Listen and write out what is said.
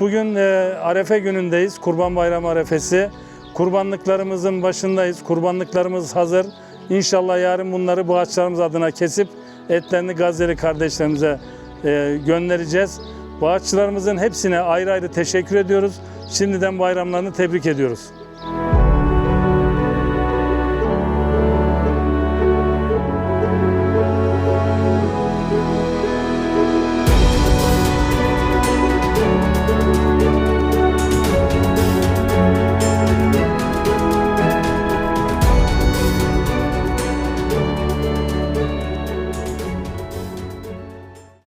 Bugün e, Arefe günündeyiz. Kurban Bayramı arefesi. Kurbanlıklarımızın başındayız. Kurbanlıklarımız hazır. İnşallah yarın bunları bu ağaçlarımız adına kesip etlerini Gazze'li kardeşlerimize e, göndereceğiz. Bağışçılarımızın hepsine ayrı ayrı teşekkür ediyoruz. Şimdiden bayramlarını tebrik ediyoruz.